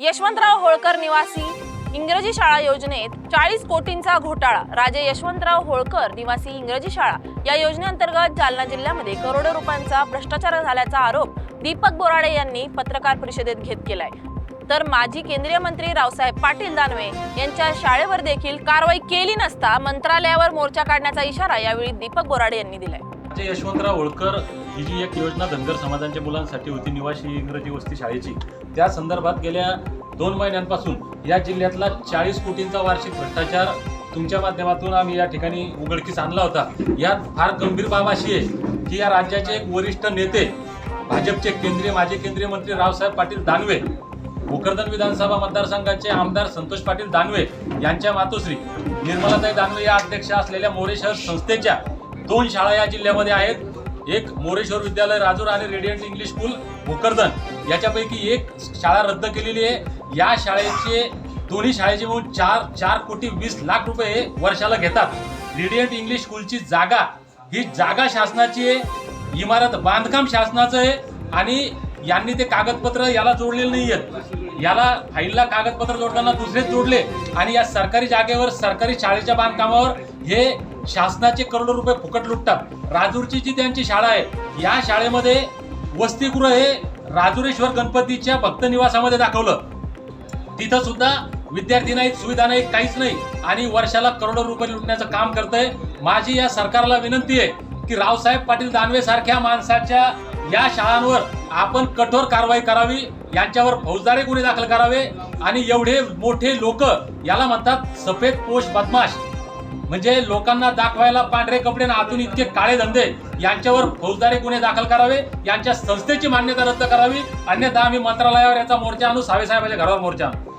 यशवंतराव होळकर निवासी इंग्रजी शाळा योजनेत चाळीस कोटींचा घोटाळा. राजे यशवंतराव होळकर निवासी इंग्रजी शाळा या योजनेअंतर्गत जालना जिल्ह्यामध्ये करोडो रुपयांचा भ्रष्टाचार झाल्याचा आरोप दीपक बोराडे यांनी पत्रकार परिषदेत घेत केलाय. तर माजी केंद्रीय मंत्री रावसाहेब पाटील दानवे यांच्या शाळेवर देखील कारवाई केली नसता मंत्रालयावर मोर्चा काढण्याचा इशारा यावेळी दीपक बोराडे यांनी दिलाय. आमचे यशवंतराव होळकर ही जी एक योजना धनगर समाजांच्या मुलांसाठी होती निवासी इंग्रजी वस्ती शाळेची त्या संदर्भात गेल्या दोन महिन्यांपासून या जिल्ह्यातला चाळीस कोटींचा वार्षिक भ्रष्टाचार तुमच्या माध्यमातून आम्ही या ठिकाणी उघडकीस आणला होता. यात फार गंभीर बाब अशी आहे की या राज्याचे एक वरिष्ठ नेते भाजपचे केंद्रीय माजी केंद्रीय मंत्री रावसाहेब पाटील दानवे भोकरदन विधानसभा मतदारसंघाचे आमदार संतोष पाटील दानवे यांच्या मातोश्री निर्मलाताई दानवे या अध्यक्ष असलेल्या मोरे शहर संस्थेच्या दोन शाळा या जिल्ह्यामध्ये आहेत. एक मोरेश्वर विद्यालय राजूर आणि रेडियंट इंग्लिश स्कूल भोकरदन. याच्यापैकी एक शाळा रद्द केलेली आहे. या शाळेचे दोन्ही शाळेचे मिळून चार चार कोटी वीस लाख रुपये हे वर्षाला घेतात. रेडियंट इंग्लिश स्कूलची जागा ही जागा शासनाची आहे. इमारत बांधकाम शासनाचं आहे. आणि यांनी ते कागदपत्र याला जोडलेले नाही आहेत. याला फाईलला कागदपत्र जोडताना दुसरेच जोडले. आणि या सरकारी जागेवर सरकारी शाळेच्या बांधकामावर हे शासनाचे करोडो रुपये फुकट लुटतात. राजूरची जी त्यांची शाळा आहे या शाळेमध्ये वसतिगृह हे राजुरेश्वर गणपतीच्या भक्त निवासामध्ये दाखवलं. तिथं सुद्धा विद्यार्थी नाहीत सुविधा नाहीत काहीच नाही. आणि वर्षाला करोडो रुपये लुटण्याचं काम करतंय. माझी या सरकारला विनंती आहे की रावसाहेब पाटील दानवे सारख्या माणसाच्या या शाळांवर आपण कठोर कारवाई करावी यांच्यावर फौजदारी गुन्हे दाखल करावे. आणि एवढे मोठे लोक याला म्हणतात सफेद पोष बदमाश. म्हणजे लोकांना दाखवायला पांढरे कपडे ना आतून इतके काळे धंदे यांच्यावर फौजदारी गुन्हे दाखल करावे यांच्या संस्थेची मान्यता रद्द करावी अन्यथा आम्ही मंत्रालयावर याचा मोर्चा आणू सावेसाहेबांच्या घरावर मोर्चा आणू.